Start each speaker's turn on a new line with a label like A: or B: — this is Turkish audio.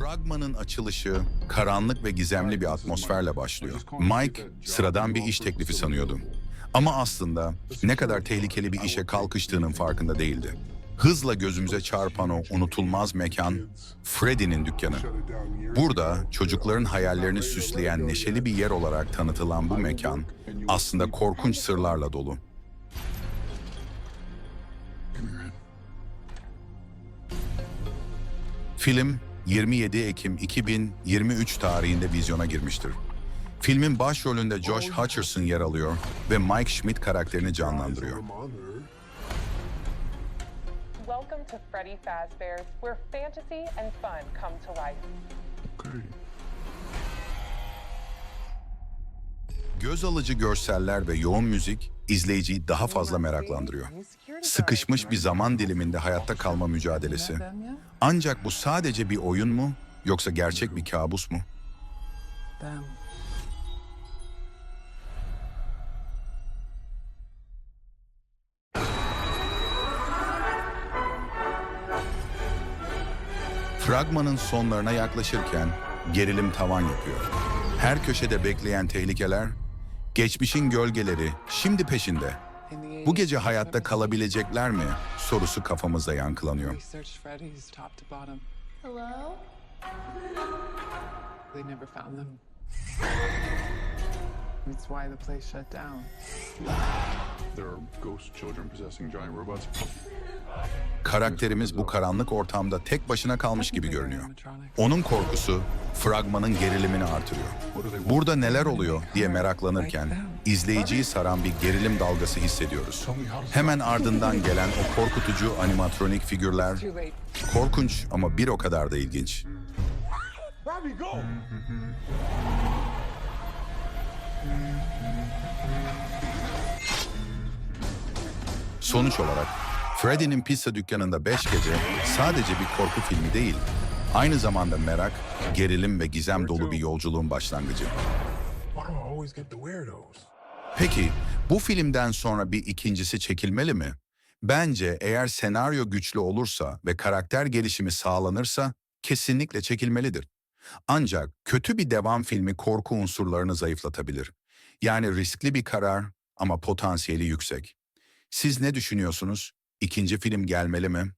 A: Fragmanın açılışı karanlık ve gizemli bir atmosferle başlıyor. Mike sıradan bir iş teklifi sanıyordu. Ama aslında ne kadar tehlikeli bir işe kalkıştığının farkında değildi. Hızla gözümüze çarpan o unutulmaz mekan Freddy'nin dükkanı. Burada çocukların hayallerini süsleyen neşeli bir yer olarak tanıtılan bu mekan aslında korkunç sırlarla dolu. Film 27 Ekim 2023 tarihinde vizyona girmiştir. Filmin başrolünde Josh Hutcherson yer alıyor ve Mike Schmidt karakterini canlandırıyor.
B: Welcome to Freddy Fazbear's, where fantasy and fun come to life.
A: Göz alıcı görseller ve yoğun müzik izleyiciyi daha fazla meraklandırıyor. Sıkışmış bir zaman diliminde hayatta kalma mücadelesi. Ancak bu sadece bir oyun mu yoksa gerçek bir kabus mu? Fragmanın sonlarına yaklaşırken gerilim tavan yapıyor. Her köşede bekleyen tehlikeler, geçmişin gölgeleri şimdi peşinde. Bu
C: 80s,
A: gece hayatta
C: 70s,
A: kalabilecekler mi sorusu kafamızda yankılanıyor.
C: It's why the place shut down.
D: There are ghost children possessing giant robots.
A: Karakterimiz bu karanlık ortamda tek başına kalmış gibi görünüyor. Onun korkusu fragmanın gerilimini artırıyor. Burada neler oluyor diye meraklanırken izleyiciyi saran bir gerilim dalgası hissediyoruz. Hemen ardından gelen o korkutucu animatronik figürler korkunç ama bir o kadar da ilginç. Sonuç olarak Freddy'nin pizza dükkanında 5 gece sadece bir korku filmi değil, aynı zamanda merak, gerilim ve gizem dolu bir yolculuğun başlangıcı. Peki bu filmden sonra bir ikincisi çekilmeli mi? Bence eğer senaryo güçlü olursa ve karakter gelişimi sağlanırsa kesinlikle çekilmelidir. Ancak kötü bir devam filmi korku unsurlarını zayıflatabilir. Yani riskli bir karar ama potansiyeli yüksek. Siz ne düşünüyorsunuz? İkinci film gelmeli mi?